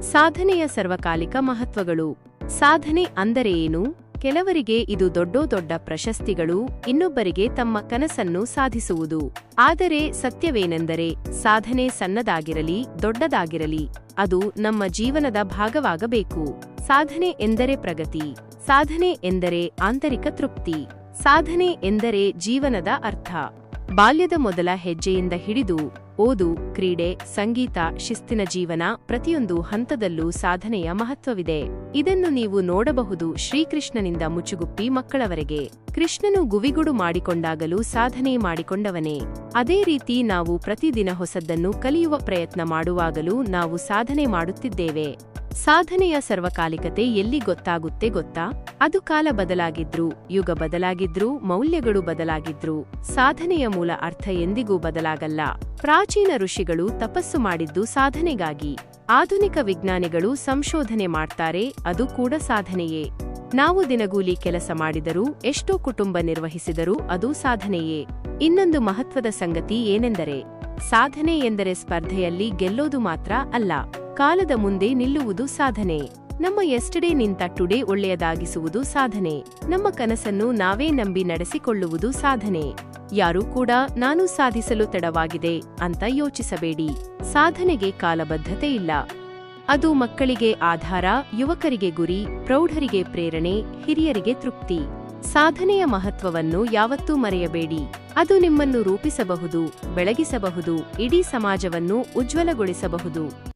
ಸಾಧನೆಯ ಸರ್ವಕಾಲಿಕ ಮಹತ್ವಗಳು. ಸಾಧನೆ ಅಂದರೆ ಏನು? ಕೆಲವರಿಗೆ ಇದು ದೊಡ್ಡ ದೊಡ್ಡ ಪ್ರಶಸ್ತಿಗಳು, ಇನ್ನೊಬ್ಬರಿಗೆ ತಮ್ಮ ಕನಸನ್ನು ಸಾಧಿಸುವುದು. ಆದರೆ ಸತ್ಯವೇನೆಂದರೆ, ಸಾಧನೆ ಸಣ್ಣದಾಗಿರಲಿ, ದೊಡ್ಡದಾಗಿರಲಿ, ಅದು ನಮ್ಮ ಜೀವನದ ಭಾಗವಾಗಬೇಕು. ಸಾಧನೆ ಎಂದರೆ ಪ್ರಗತಿ. ಸಾಧನೆ ಎಂದರೆ ಆಂತರಿಕ ತೃಪ್ತಿ. ಸಾಧನೆ ಎಂದರೆ ಜೀವನದ ಅರ್ಥ. ಬಾಲ್ಯದ ಮೊದಲ ಹೆಜ್ಜೆಯಿಂದ ಹಿಡಿದು ಓದು, ಕ್ರೀಡೆ, ಸಂಗೀತ, ಶಿಸ್ತಿನ ಜೀವನ ಪ್ರತಿಯೊಂದು ಹಂತದಲ್ಲೂ ಸಾಧನೆಯ ಮಹತ್ವವಿದೆ. ಇದನ್ನು ನೀವು ನೋಡಬಹುದು ಶ್ರೀಕೃಷ್ಣನಿಂದ ಮುಚ್ಚುಗುಪ್ಪಿ ಮಕ್ಕಳವರೆಗೆ. ಕೃಷ್ಣನು ಗುವಿಗುಡು ಮಾಡಿಕೊಂಡಾಗಲೂ ಸಾಧನೆ ಮಾಡಿಕೊಂಡವನೇ. ಅದೇ ರೀತಿ ನಾವು ಪ್ರತಿದಿನ ಹೊಸದನ್ನು ಕಲಿಯುವ ಪ್ರಯತ್ನ ಮಾಡುವಾಗಲೂ ನಾವು ಸಾಧನೆ ಮಾಡುತ್ತಿದ್ದೇವೆ. ಸಾಧನೆಯ ಸರ್ವಕಾಲಿಕತೆ ಎಲ್ಲಿ ಗೊತ್ತಾಗುತ್ತೆ ಗೊತ್ತಾ? ಅದು ಕಾಲ ಬದಲಾಗಿದ್ರು, ಯುಗ ಬದಲಾಗಿದ್ರು, ಮೌಲ್ಯಗಳು ಬದಲಾಗಿದ್ರು, ಸಾಧನೆಯ ಮೂಲ ಅರ್ಥ ಎಂದಿಗೂ ಬದಲಾಗಲ್ಲ. ಪ್ರಾಚೀನ ಋಷಿಗಳು ತಪಸ್ಸು ಮಾಡಿದ್ದು ಸಾಧನೆಗಾಗಿ. ಆಧುನಿಕ ವಿಜ್ಞಾನಿಗಳು ಸಂಶೋಧನೆ ಮಾಡ್ತಾರೆ, ಅದು ಕೂಡ ಸಾಧನೆಯೇ. ನಾವು ದಿನಗೂಲಿ ಕೆಲಸ ಮಾಡಿದರೂ, ಎಷ್ಟೋ ಕುಟುಂಬ ನಿರ್ವಹಿಸಿದರೂ ಅದು ಸಾಧನೆಯೇ. ಇನ್ನೊಂದು ಮಹತ್ವದ ಸಂಗತಿ ಏನೆಂದರೆ, ಸಾಧನೆ ಎಂದರೆ ಸ್ಪರ್ಧೆಯಲ್ಲಿ ಗೆಲ್ಲೋದು ಮಾತ್ರ ಅಲ್ಲ, ಕಾಲದ ಮುಂದೆ ನಿಲ್ಲುವುದು ಸಾಧನೆ. ನಮ್ಮ ಎಸ್ಟಡೇ ನಿಂತ ಟುಡೇ ಒಳ್ಳೆಯದಾಗಿಸುವುದು ಸಾಧನೆ. ನಮ್ಮ ಕನಸನ್ನು ನಾವೇ ನಂಬಿ ನಡೆಸಿಕೊಳ್ಳುವುದು ಸಾಧನೆ. ಯಾರೂ ಕೂಡ ನಾನು ಸಾಧಿಸಲು ತಡವಾಗಿದೆ ಅಂತ ಯೋಚಿಸಬೇಡಿ. ಸಾಧನೆಗೆ ಕಾಲಬದ್ಧತೆ ಇಲ್ಲ. ಅದು ಮಕ್ಕಳಿಗೆ ಆಧಾರ, ಯುವಕರಿಗೆ ಗುರಿ, ಪ್ರೌಢರಿಗೆ ಪ್ರೇರಣೆ, ಹಿರಿಯರಿಗೆ ತೃಪ್ತಿ. ಸಾಧನೆಯ ಮಹತ್ವವನ್ನು ಯಾವತ್ತೂ ಮರೆಯಬೇಡಿ. ಅದು ನಿಮ್ಮನ್ನು ರೂಪಿಸಬಹುದು, ಬೆಳಗಿಸಬಹುದು, ಇಡೀ ಸಮಾಜವನ್ನು ಉಜ್ವಲಗೊಳಿಸಬಹುದು.